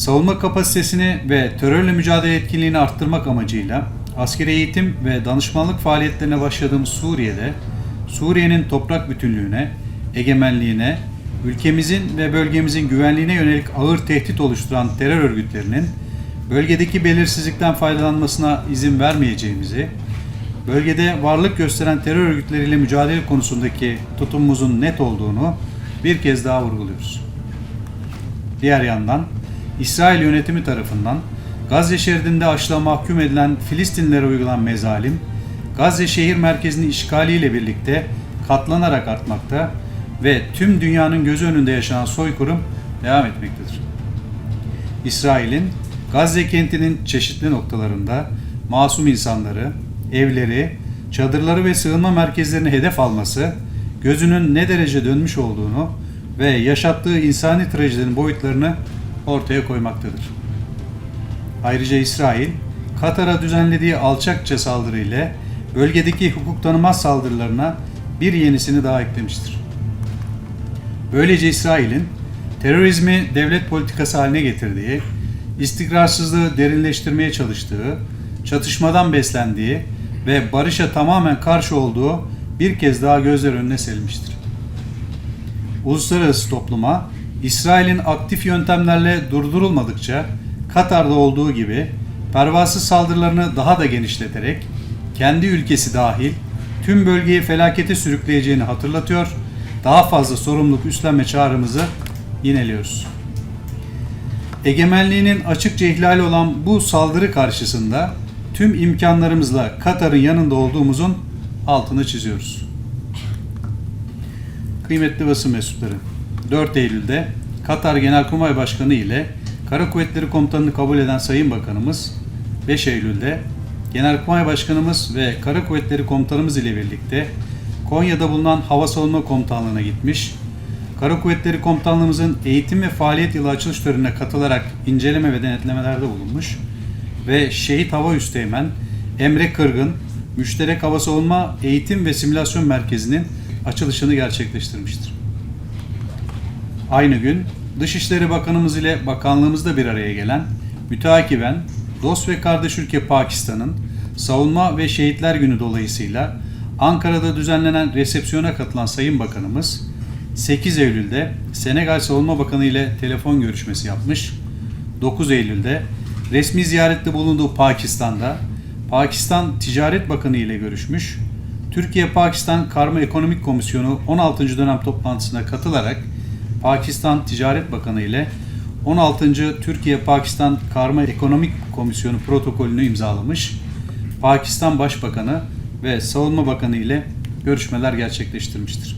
Savunma kapasitesini ve terörle mücadele etkinliğini arttırmak amacıyla askeri eğitim ve danışmanlık faaliyetlerine başladığımız Suriye'de Suriye'nin toprak bütünlüğüne, egemenliğine, ülkemizin ve bölgemizin güvenliğine yönelik ağır tehdit oluşturan terör örgütlerinin bölgedeki belirsizlikten faydalanmasına izin vermeyeceğimizi, bölgede varlık gösteren terör örgütleriyle mücadele konusundaki tutumumuzun net olduğunu bir kez daha vurguluyoruz. Diğer yandan İsrail yönetimi tarafından Gazze şeridinde açlığa mahkum edilen Filistinlilere uygulanan mezalim, Gazze şehir merkezini işgaliyle birlikte katlanarak artmakta ve tüm dünyanın gözü önünde yaşanan soykırım devam etmektedir. İsrail'in Gazze kentinin çeşitli noktalarında masum insanları, evleri, çadırları ve sığınma merkezlerini hedef alması gözünün ne derece dönmüş olduğunu ve yaşattığı insani trajedinin boyutlarını ortaya koymaktadır. Ayrıca İsrail, Katar'a düzenlediği alçakça saldırı ile bölgedeki hukuk tanımaz saldırılarına bir yenisini daha eklemiştir. Böylece İsrail'in terörizmi devlet politikası haline getirdiği, istikrarsızlığı derinleştirmeye çalıştığı, çatışmadan beslendiği ve barışa tamamen karşı olduğu bir kez daha gözler önüne serilmiştir. Uluslararası topluma İsrail'in aktif yöntemlerle durdurulmadıkça Katar'da olduğu gibi pervasız saldırılarını daha da genişleterek kendi ülkesi dahil tüm bölgeyi felakete sürükleyeceğini hatırlatıyor, daha fazla sorumluluk üstlenme çağrımızı yineliyoruz. Egemenliğinin açıkça ihlali olan bu saldırı karşısında tüm imkanlarımızla Katar'ın yanında olduğumuzun altını çiziyoruz. Kıymetli basın mensupları, 4 Eylül'de Katar Genelkurmay Başkanı ile Kara Kuvvetleri Komutanını kabul eden Sayın Bakanımız 5 Eylül'de Genelkurmay Başkanımız ve Kara Kuvvetleri Komutanımız ile birlikte Konya'da bulunan Hava Savunma Komutanlığı'na gitmiş, Kara Kuvvetleri Komutanlığımızın eğitim ve faaliyet yılı açılış törenine katılarak inceleme ve denetlemelerde bulunmuş ve Şehit Hava Üsteğmen Emre Kırgın Müşterek Hava Savunma Eğitim ve Simülasyon Merkezi'nin açılışını gerçekleştirmiştir. Aynı gün Dışişleri Bakanımız ile bakanlığımızda bir araya gelen müteakiben dost ve kardeş ülke Pakistan'ın Savunma ve Şehitler Günü dolayısıyla Ankara'da düzenlenen resepsiyona katılan Sayın Bakanımız 8 Eylül'de Senegal Savunma Bakanı ile telefon görüşmesi yapmış. 9 Eylül'de resmi ziyarette bulunduğu Pakistan'da Pakistan Ticaret Bakanı ile görüşmüş. Türkiye-Pakistan Karma Ekonomik Komisyonu 16. dönem toplantısına katılarak Pakistan Ticaret Bakanı ile 16. Türkiye-Pakistan Karma Ekonomik Komisyonu protokolünü imzalamış. Pakistan Başbakanı ve Savunma Bakanı ile görüşmeler gerçekleştirmiştir.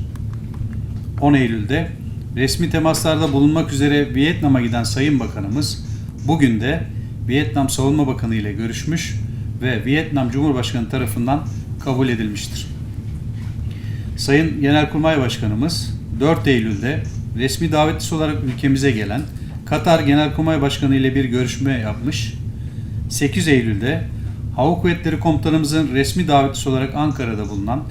10 Eylül'de resmi temaslarda bulunmak üzere Vietnam'a giden Sayın Bakanımız bugün de Vietnam Savunma Bakanı ile görüşmüş ve Vietnam Cumhurbaşkanı tarafından kabul edilmiştir. Sayın Genelkurmay Başkanımız 4 Eylül'de resmi davetlisi olarak ülkemize gelen Katar Genelkurmay Başkanı ile bir görüşme yapmış. 8 Eylül'de Hava Kuvvetleri Komutanımızın resmi davetlisi olarak Ankara'da bulunan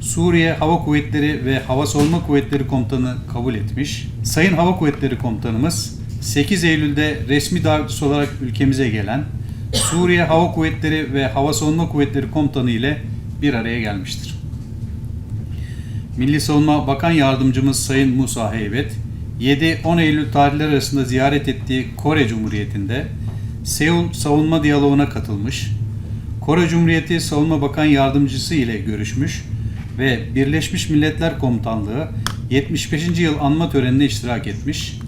Suriye Hava Kuvvetleri ve Hava Savunma Kuvvetleri Komutanı kabul etmiş. Sayın Hava Kuvvetleri Komutanımız 8 Eylül'de resmi davetlisi olarak ülkemize gelen Suriye Hava Kuvvetleri ve Hava Savunma Kuvvetleri Komutanı ile bir araya gelmiştir. Milli Savunma Bakan Yardımcımız Sayın Musa Heybet, 7-10 Eylül tarihleri arasında ziyaret ettiği Kore Cumhuriyeti'nde Seul Savunma Diyaloğu'na katılmış, Kore Cumhuriyeti Savunma Bakan Yardımcısı ile görüşmüş ve Birleşmiş Milletler Komutanlığı 75. yıl anma törenine iştirak etmiş.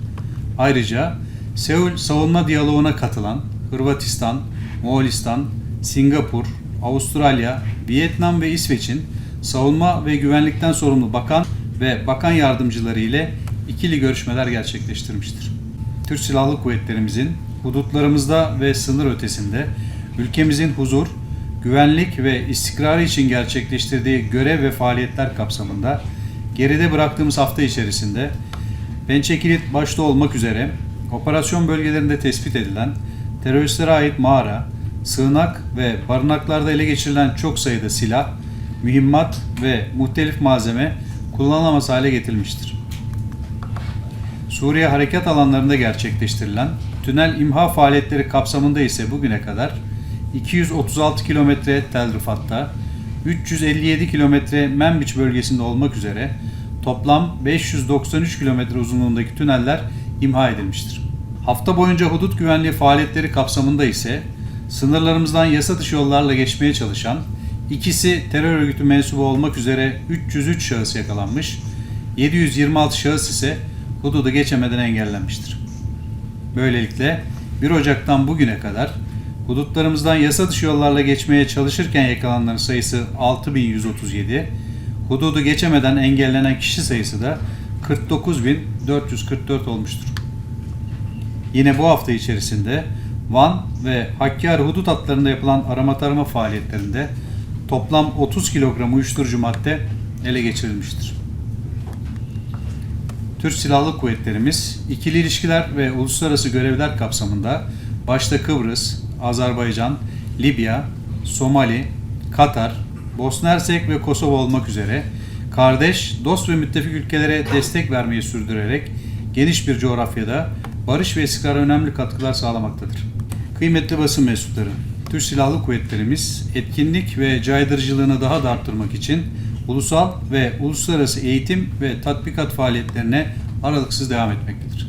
Ayrıca Seul Savunma Diyaloğu'na katılan Hırvatistan, Moğolistan, Singapur, Avustralya, Vietnam ve İsveç'in savunma ve güvenlikten sorumlu bakan ve bakan yardımcıları ile ikili görüşmeler gerçekleştirmiştir. Türk Silahlı Kuvvetlerimizin hudutlarımızda ve sınır ötesinde ülkemizin huzur, güvenlik ve istikrarı için gerçekleştirdiği görev ve faaliyetler kapsamında geride bıraktığımız hafta içerisinde Pençekilit başta olmak üzere operasyon bölgelerinde tespit edilen teröristlere ait mağara, sığınak ve barınaklarda ele geçirilen çok sayıda silah, mühimmat ve muhtelif malzeme kullanılamaz hale getirilmiştir. Suriye harekat alanlarında gerçekleştirilen tünel imha faaliyetleri kapsamında ise bugüne kadar 236 kilometre Tel Rifat'ta, 357 kilometre Menbiç bölgesinde olmak üzere toplam 593 kilometre uzunluğundaki tüneller imha edilmiştir. Hafta boyunca hudut güvenliği faaliyetleri kapsamında ise sınırlarımızdan yasa dışı yollarla geçmeye çalışan ikisi terör örgütü mensubu olmak üzere 303 şahıs yakalanmış, 726 şahıs ise hududu geçemeden engellenmiştir. Böylelikle 1 Ocak'tan bugüne kadar hudutlarımızdan yasa dışı yollarla geçmeye çalışırken yakalananların sayısı 6137, hududu geçemeden engellenen kişi sayısı da 49444 olmuştur. Yine bu hafta içerisinde Van ve Hakkari hudut hatlarında yapılan arama tarama faaliyetlerinde toplam 30 kilogram uyuşturucu madde ele geçirilmiştir. Türk Silahlı Kuvvetlerimiz ikili ilişkiler ve uluslararası görevler kapsamında başta Kıbrıs, Azerbaycan, Libya, Somali, Katar, Bosna Hersek ve Kosova olmak üzere kardeş, dost ve müttefik ülkelere destek vermeyi sürdürerek geniş bir coğrafyada barış ve istikrara önemli katkılar sağlamaktadır. Kıymetli basın mensupları, Türk Silahlı Kuvvetlerimiz etkinlik ve caydırıcılığını daha da arttırmak için ulusal ve uluslararası eğitim ve tatbikat faaliyetlerine aralıksız devam etmektedir.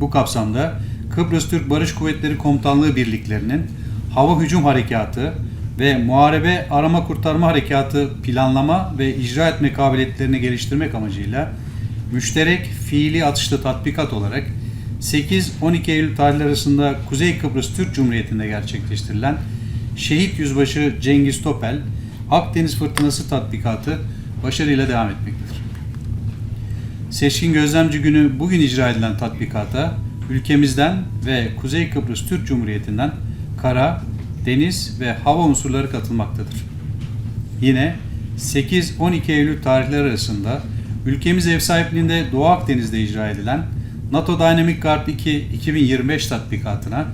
Bu kapsamda Kıbrıs Türk Barış Kuvvetleri Komutanlığı birliklerinin hava hücum harekatı ve muharebe arama kurtarma harekatı planlama ve icra etme kabiliyetlerini geliştirmek amacıyla müşterek fiili atışlı tatbikat olarak 8-12 Eylül tarihleri arasında Kuzey Kıbrıs Türk Cumhuriyeti'nde gerçekleştirilen Şehit Yüzbaşı Cengiz Topel Akdeniz Fırtınası tatbikatı başarıyla devam etmektedir. Seçkin Gözlemci Günü bugün icra edilen tatbikata ülkemizden ve Kuzey Kıbrıs Türk Cumhuriyeti'nden kara, deniz ve hava unsurları katılmaktadır. Yine 8-12 Eylül tarihleri arasında ülkemiz ev sahipliğinde Doğu Akdeniz'de icra edilen NATO Dynamic Guard 2 2025 tatbikatına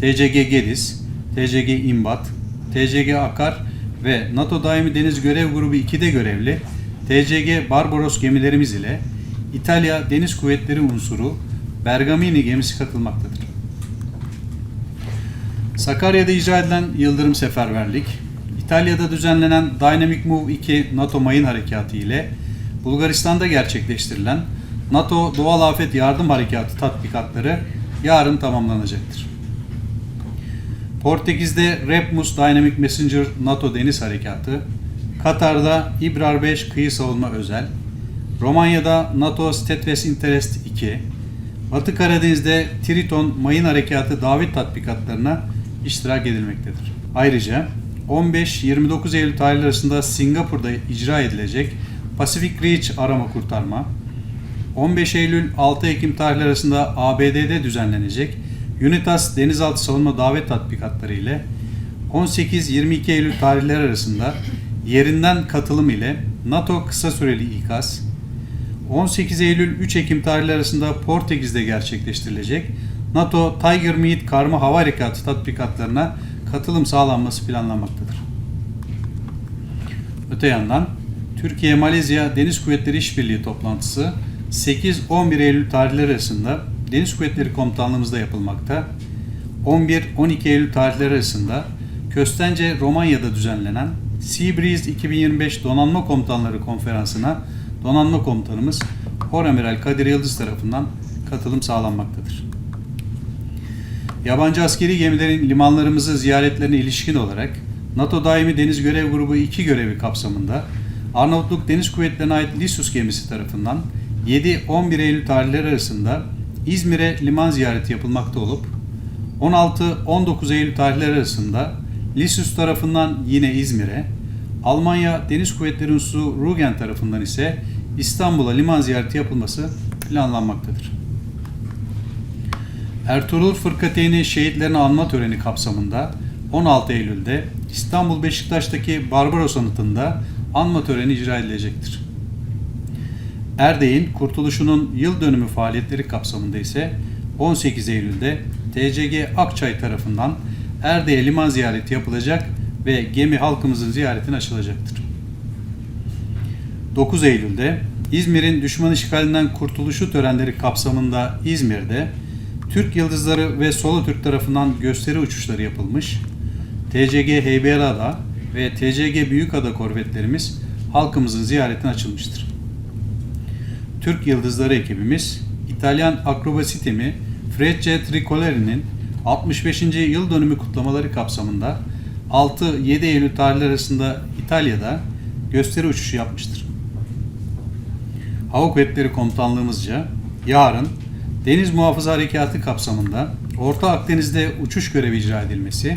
TCG Gediz, TCG İmbat, TCG Akar ve NATO Daimi Deniz Görev Grubu 2'de görevli TCG Barbaros gemilerimiz ile İtalya Deniz Kuvvetleri unsuru Bergamini gemisi katılmaktadır. Sakarya'da icra edilen Yıldırım Seferberlik, İtalya'da düzenlenen Dynamic Move 2 NATO mayın harekatı ile Bulgaristan'da gerçekleştirilen NATO Doğal Afet Yardım Harekatı tatbikatları yarın tamamlanacaktır. Portekiz'de Repmus Dynamic Messenger NATO Deniz Harekatı, Katar'da İbrar 5 Kıyı Savunma Özel, Romanya'da NATO Steadfast Interest 2, Batı Karadeniz'de Triton Mayın Harekatı davet tatbikatlarına iştirak edilmektedir. Ayrıca 15-29 Eylül tarihleri arasında Singapur'da icra edilecek Pacific Reach arama kurtarma, 15 Eylül 6 Ekim tarihleri arasında ABD'de düzenlenecek UNITAS denizaltı savunma davet tatbikatları ile 18-22 Eylül tarihleri arasında yerinden katılım ile NATO kısa süreli ikaz, 18 Eylül 3 Ekim tarihleri arasında Portekiz'de gerçekleştirilecek NATO Tiger Meet karma hava harekatı tatbikatlarına katılım sağlanması planlanmaktadır. Öte yandan Türkiye-Malezya Deniz Kuvvetleri İşbirliği toplantısı 8-11 Eylül tarihleri arasında Deniz Kuvvetleri Komutanlığımızda yapılmakta. 11-12 Eylül tarihleri arasında Köstence Romanya'da düzenlenen Sea Breeze 2025 Donanma Komutanları Konferansı'na donanma komutanımız Oramiral Kadir Yıldız tarafından katılım sağlanmaktadır. Yabancı askeri gemilerin limanlarımızı ziyaretlerine ilişkin olarak NATO Daimi Deniz Görev Grubu 2 görevi kapsamında Arnavutluk Deniz Kuvvetleri'ne ait Lissus gemisi tarafından 7-11 Eylül tarihleri arasında İzmir'e liman ziyareti yapılmakta olup 16-19 Eylül tarihleri arasında Lissus tarafından yine İzmir'e, Almanya Deniz Kuvvetleri Unsusu Rugen tarafından ise İstanbul'a liman ziyareti yapılması planlanmaktadır. Ertuğrul Fırkateyni şehitlerini anma töreni kapsamında 16 Eylül'de İstanbul Beşiktaş'taki Barbaros Anıtı'nda anma töreni icra edilecektir. Erdek'in kurtuluşunun yıl dönümü faaliyetleri kapsamında ise 18 Eylül'de TCG Akçay tarafından Erdek'e liman ziyareti yapılacak ve gemi halkımızın ziyaretine açılacaktır. 9 Eylül'de İzmir'in düşman işgalinden kurtuluşu törenleri kapsamında İzmir'de Türk Yıldızları ve Solo Türk tarafından gösteri uçuşları yapılmış. TCG Heybeliada ve TCG Büyükada korvetlerimiz halkımızın ziyaretine açılmıştır. Türk Yıldızları ekibimiz İtalyan akrobasi timi Frecce Tricolori'nin 65. yıl dönümü kutlamaları kapsamında 6-7 Eylül tarihleri arasında İtalya'da gösteri uçuşu yapmıştır. Hava Kuvvetleri Komutanlığımızca yarın Deniz Muhafaza Harekatı kapsamında Orta Akdeniz'de uçuş görevi icra edilmesi,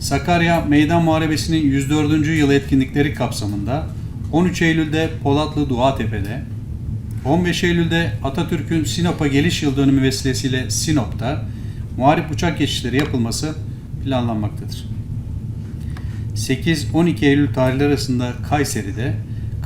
Sakarya Meydan Muharebesi'nin 104. yıl etkinlikleri kapsamında 13 Eylül'de Polatlı Duatepe'de, 15 Eylül'de Atatürk'ün Sinop'a geliş yıl dönümü vesilesiyle Sinop'ta muharip uçak geçişleri yapılması planlanmaktadır. 8-12 Eylül tarihleri arasında Kayseri'de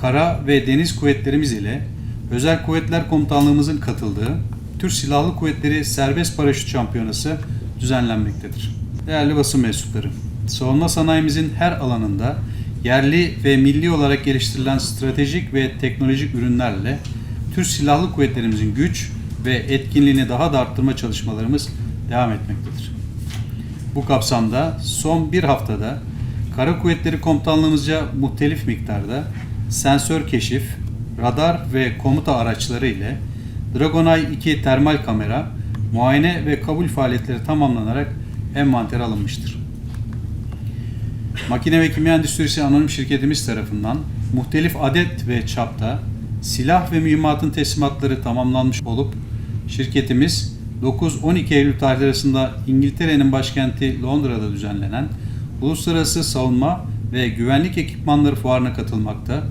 kara ve deniz kuvvetlerimiz ile Özel Kuvvetler Komutanlığımızın katıldığı Türk Silahlı Kuvvetleri Serbest Paraşüt Şampiyonası düzenlenmektedir. Değerli basın mensupları, savunma sanayimizin her alanında yerli ve milli olarak geliştirilen stratejik ve teknolojik ürünlerle Türk Silahlı Kuvvetlerimizin güç ve etkinliğini daha da arttırma çalışmalarımız devam etmektedir. Bu kapsamda son bir haftada Kara Kuvvetleri Komutanlığımızca muhtelif miktarda sensör keşif, radar ve komuta araçları ile Dragonay 2 termal kamera, muayene ve kabul faaliyetleri tamamlanarak envantere alınmıştır. Makine ve Kimya Endüstrisi Anonim Şirketimiz tarafından muhtelif adet ve çapta silah ve mühimmatın teslimatları tamamlanmış olup şirketimiz 9-12 Eylül tarihleri arasında İngiltere'nin başkenti Londra'da düzenlenen Uluslararası Savunma ve Güvenlik Ekipmanları Fuarı'na katılmakta.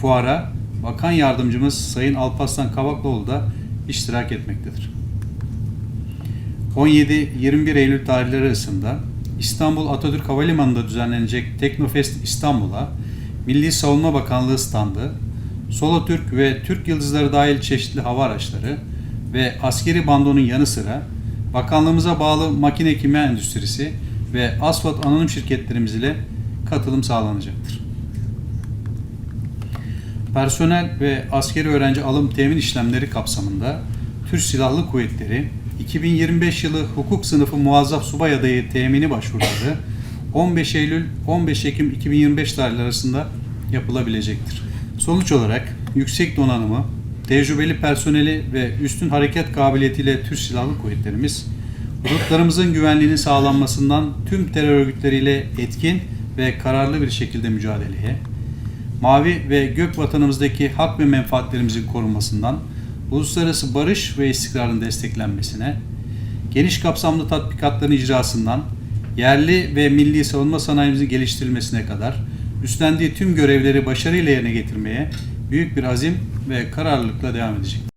Fuara Bakan Yardımcımız Sayın Alparslan Kavaklıoğlu da iştirak etmektedir. 17-21 Eylül tarihleri arasında İstanbul Atatürk Havalimanı'nda düzenlenecek Teknofest İstanbul'a Milli Savunma Bakanlığı standı, Solo Türk ve Türk Yıldızları dahil çeşitli hava araçları ve askeri bandonun yanı sıra bakanlığımıza bağlı makine kimya endüstrisi ve asfalt anonim şirketlerimiz ile katılım sağlanacaktır. Personel ve askeri öğrenci alım temin işlemleri kapsamında Türk Silahlı Kuvvetleri 2025 yılı hukuk sınıfı muazzaf subay adayı temini başvuruları 15 Eylül 15 Ekim 2025 tarihleri arasında yapılabilecektir. Sonuç olarak yüksek donanımı, tecrübeli personeli ve üstün hareket kabiliyetiyle Türk Silahlı Kuvvetlerimiz hudutlarımızın güvenliğini sağlanmasından tüm terör örgütleriyle etkin ve kararlı bir şekilde mücadeleye, mavi ve gök vatanımızdaki hak ve menfaatlerimizin korunmasından uluslararası barış ve istikrarın desteklenmesine, geniş kapsamlı tatbikatların icrasından yerli ve milli savunma sanayimizin geliştirilmesine kadar üstlendiği tüm görevleri başarıyla yerine getirmeye büyük bir azim ve kararlılıkla devam edecek.